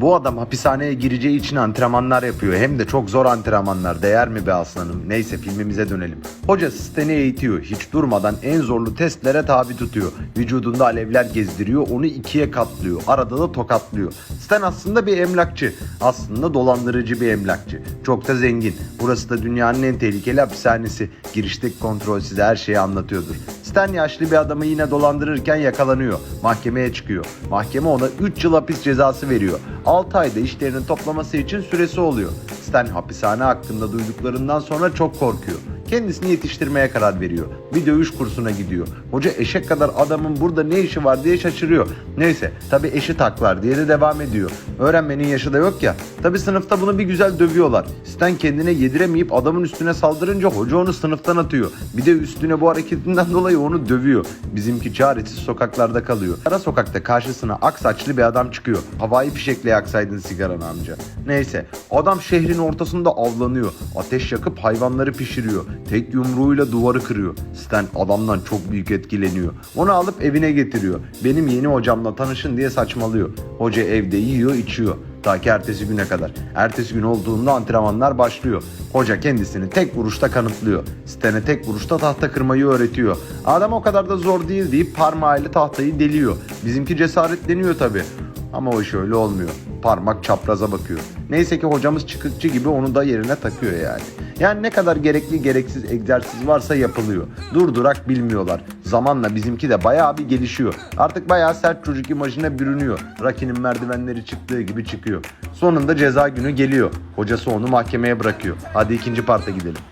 Bu adam hapishaneye gireceği için antrenmanlar yapıyor. Hem de çok zor antrenmanlar. Değer mi be aslanım? Neyse filmimize dönelim. Hoca Stan'i eğitiyor. Hiç durmadan en zorlu testlere tabi tutuyor. Vücudunda alevler gezdiriyor. Onu ikiye katlıyor. Arada da tokatlıyor. Stan aslında bir emlakçı. Aslında dolandırıcı bir emlakçı. Çok da zengin. Burası da dünyanın en tehlikeli hapishanesi. Girişteki kontrolsüz her şeyi anlatıyordur. Stan yaşlı bir adamı yine dolandırırken yakalanıyor. Mahkemeye çıkıyor. Mahkeme ona 3 yıl hapis cezası veriyor. 6 ayda işlerini toplaması için süresi oluyor. Stan hapishane hakkında duyduklarından sonra çok korkuyor. Kendisini yetiştirmeye karar veriyor. Bir dövüş kursuna gidiyor. Hoca eşek kadar adamın burada ne işi var diye şaşırıyor. Neyse tabi eşi taklar diye de devam ediyor. Öğrenmenin yaşı da yok ya. Tabi sınıfta bunu bir güzel dövüyorlar. Stan kendine yediremeyip adamın üstüne saldırınca hoca onu sınıftan atıyor. Bir de üstüne bu hareketinden dolayı onu dövüyor. Bizimki çaresiz sokaklarda kalıyor. Ara sokakta karşısına ak saçlı bir adam çıkıyor. Havai fişekle yaksaydın sigaranı amca. Neyse adam şehrin ortasında avlanıyor. Ateş yakıp hayvanları pişiriyor. Tek yumruğuyla duvarı kırıyor. Stan adamdan çok büyük etkileniyor. Onu alıp evine getiriyor. Benim yeni hocamla tanışın diye saçmalıyor. Hoca evde yiyor içiyor. Ta ki ertesi güne kadar. Ertesi gün olduğunda antrenmanlar başlıyor. Hoca kendisini tek vuruşta kanıtlıyor. Stan'e tek vuruşta tahta kırmayı öğretiyor. Adam o kadar da zor değil deyip parmağıyla tahtayı deliyor. Bizimki cesaretleniyor tabi. Ama o iş öyle olmuyor. Parmak çapraza bakıyor. Neyse ki hocamız çıkıkçı gibi onu da yerine takıyor yani. Yani ne kadar gerekli gereksiz egzersiz varsa yapılıyor. Durdurak bilmiyorlar. Zamanla bizimki de bayağı bir gelişiyor. Artık bayağı sert çocuk imajına bürünüyor. Rocky'nin merdivenleri çıktığı gibi çıkıyor. Sonunda ceza günü geliyor. Hocası onu mahkemeye bırakıyor. Hadi ikinci parta gidelim.